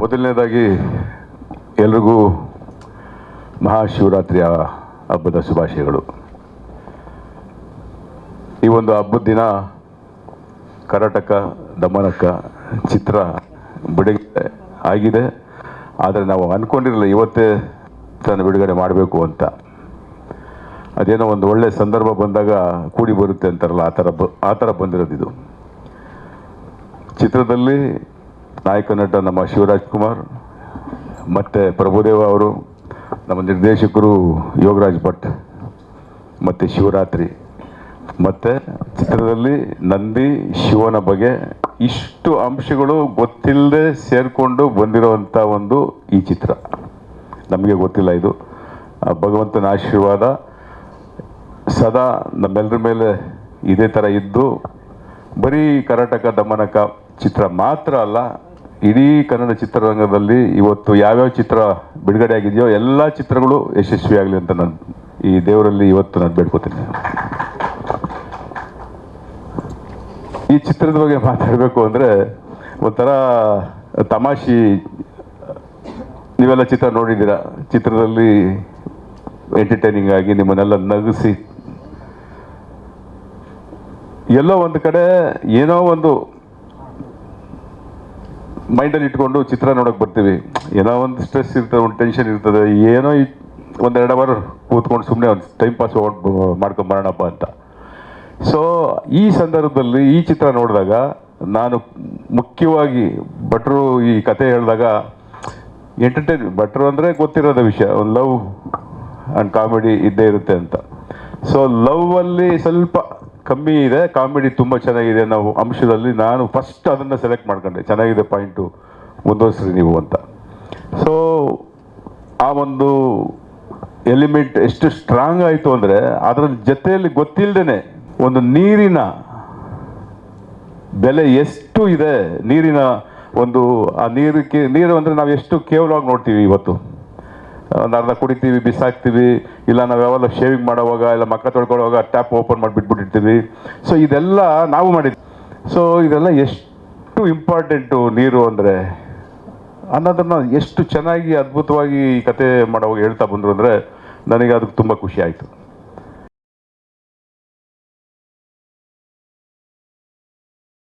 ಮೊದಲನೇದಾಗಿ ಎಲ್ರಿಗೂ ಮಹಾಶಿವರಾತ್ರಿಯ ಹಬ್ಬದ ಶುಭಾಶಯಗಳು. ಈ ಒಂದು ಹಬ್ಬದ ದಿನ ಕರ್ನಾಟಕ, ದಮನಕ ಚಿತ್ರ ಬಿಡುಗಡೆ ಆಗಿದೆ. ಆದರೆ ನಾವು ಅಂದ್ಕೊಂಡಿರಲಿಲ್ಲ ಇವತ್ತೇ ತಾನು ಬಿಡುಗಡೆ ಮಾಡಬೇಕು ಅಂತ. ಅದೇನೋ ಒಂದು ಒಳ್ಳೆ ಸಂದರ್ಭ ಬಂದಾಗ ಕೂಡಿ ಬರುತ್ತೆ ಅಂತಾರಲ್ಲ, ಆ ಥರ ಬ ಆ ಥರ ಬಂದಿರೋದಿದು ಚಿತ್ರದಲ್ಲಿ ನಾಯಕ ನಟ ನಮ್ಮ ಶಿವರಾಜ್ ಕುಮಾರ್, ಮತ್ತು ಪ್ರಭುದೇವ ಅವರು, ನಮ್ಮ ನಿರ್ದೇಶಕರು ಯೋಗರಾಜ್ ಭಟ್, ಮತ್ತು ಶಿವರಾತ್ರಿ. ಮತ್ತು ಚಿತ್ರದಲ್ಲಿ ನಂದಿ, ಶಿವನ ಬಗ್ಗೆ ಇಷ್ಟು ಅಂಶಗಳು ಗೊತ್ತಿಲ್ಲದೆ ಸೇರಿಕೊಂಡು ಬಂದಿರೋವಂಥ ಒಂದು ಈ ಚಿತ್ರ. ನಮಗೆ ಗೊತ್ತಿಲ್ಲ ಇದು. ಭಗವಂತನ ಆಶೀರ್ವಾದ ಸದಾ ನಮ್ಮೆಲ್ಲರ ಮೇಲೆ ಇದೇ ಥರ ಇದ್ದು, ಬರೀ ಕರ್ನಾಟಕ ದಮನಕ ಚಿತ್ರ ಮಾತ್ರ ಅಲ್ಲ, ಇಡೀ ಕನ್ನಡ ಚಿತ್ರರಂಗದಲ್ಲಿ ಇವತ್ತು ಯಾವ್ಯಾವ ಚಿತ್ರ ಬಿಡುಗಡೆ ಆಗಿದೆಯೋ ಎಲ್ಲ ಚಿತ್ರಗಳು ಯಶಸ್ವಿಯಾಗಲಿ ಅಂತ ನಾನು ಈ ದೇವರಲ್ಲಿ ಇವತ್ತು ನಾನು ಬೇಡ್ಕೋತೀನಿ. ಈ ಚಿತ್ರದ ಬಗ್ಗೆ ಮಾತಾಡಬೇಕು ಅಂದರೆ ಒಂಥರ ತಮಾಷಿ. ನೀವೆಲ್ಲ ಚಿತ್ರ ನೋಡಿದ್ದೀರಾ? ಚಿತ್ರದಲ್ಲಿ ಎಂಟರ್ಟೈನಿಂಗ್ ಆಗಿ ನಿಮ್ಮನ್ನೆಲ್ಲ ನಗಿಸಿ. ಎಲ್ಲೋ ಒಂದು ಕಡೆ ಏನೋ ಒಂದು ಮೈಂಡಲ್ಲಿ ಇಟ್ಕೊಂಡು ಚಿತ್ರ ನೋಡೋಕೆ ಬರ್ತೀವಿ. ಏನೋ ಒಂದು ಸ್ಟ್ರೆಸ್ ಇರ್ತದೆ ಒಂದು ಟೆನ್ಷನ್ ಇರ್ತದೆ, ಏನೋ ಒಂದು ಎರಡು ಅವರ್ ಕೂತ್ಕೊಂಡು ಸುಮ್ಮನೆ ಒಂದು ಟೈಮ್ ಪಾಸ್ ಮಾಡ್ಕೊಂಡು ಬರೋಣಪ್ಪ ಅಂತ. ಸೊ ಈ ಸಂದರ್ಭದಲ್ಲಿ ಈ ಚಿತ್ರ ನೋಡಿದಾಗ ನಾನು ಮುಖ್ಯವಾಗಿ ಭಟ್ರು ಈ ಕತೆ ಹೇಳಿದಾಗ ಎಂಟರ್ಟೈನ್ ಭಟ್ರು ಅಂದರೆ ಗೊತ್ತಿರೋದ ವಿಷಯ, ಒಂದು ಲವ್ ಆ್ಯಂಡ್ ಕಾಮಿಡಿ ಇದ್ದೇ ಇರುತ್ತೆ ಅಂತ. ಸೊ ಲವ್ವಲ್ಲಿ ಸ್ವಲ್ಪ ಕಮ್ಮಿ ಇದೆ, ಕಾಮಿಡಿ ತುಂಬ ಚೆನ್ನಾಗಿದೆ ನಾವು ಅಂಶದಲ್ಲಿ ನಾನು ಫಸ್ಟ್ ಅದನ್ನು ಸೆಲೆಕ್ಟ್ ಮಾಡ್ಕೊಂಡೆ. ಚೆನ್ನಾಗಿದೆ ಪಾಯಿಂಟು ಮುಂದುವರಿಸ್ರಿ ನೀವು ಅಂತ. ಸೊ ಆ ಒಂದು ಎಲಿಮೆಂಟ್ ಎಷ್ಟು ಸ್ಟ್ರಾಂಗ್ ಆಯಿತು ಅಂದರೆ ಅದರ ಜೊತೆಯಲ್ಲಿ ಗೊತ್ತಿಲ್ಲದೇನೆ ಒಂದು ನೀರಿನ ಬೆಲೆ ಎಷ್ಟು ಇದೆ, ನೀರಿನ ಒಂದು ಆ ನೀರಕ್ಕೆ ನೀರು ಅಂದರೆ ನಾವು ಎಷ್ಟು ಕೇವಲವಾಗಿ ನೋಡ್ತೀವಿ ಇವತ್ತು? ಒಂದು ಕುಡಿತೀವಿ, ಬಿಸಾಕ್ತೀವಿ, ಇಲ್ಲ ನಾವು ಯಾವಾಗ ಶೇವಿಂಗ್ ಮಾಡೋವಾಗ, ಇಲ್ಲ ಮಕ್ಕ ತೊಳ್ಕೊಳ್ಳೋವಾಗ ಟ್ಯಾಪ್ ಓಪನ್ ಮಾಡಿಬಿಟ್ಬಿಟ್ಟಿರ್ತೀವಿ ಸೊ ಇದೆಲ್ಲ ನಾವು ಮಾಡಿದ್ವಿ ಸೊ ಇದೆಲ್ಲ ಎಷ್ಟು ಇಂಪಾರ್ಟೆಂಟು ನೀರು ಅಂದರೆ, ಅನ್ನೋದನ್ನು ಎಷ್ಟು ಚೆನ್ನಾಗಿ ಅದ್ಭುತವಾಗಿ ಕತೆ ಮಾಡೋವಾಗ ಹೇಳ್ತಾ ಬಂದರು ಅಂದರೆ, ನನಗೆ ಅದಕ್ಕೆ ತುಂಬ ಖುಷಿ ಆಯಿತು.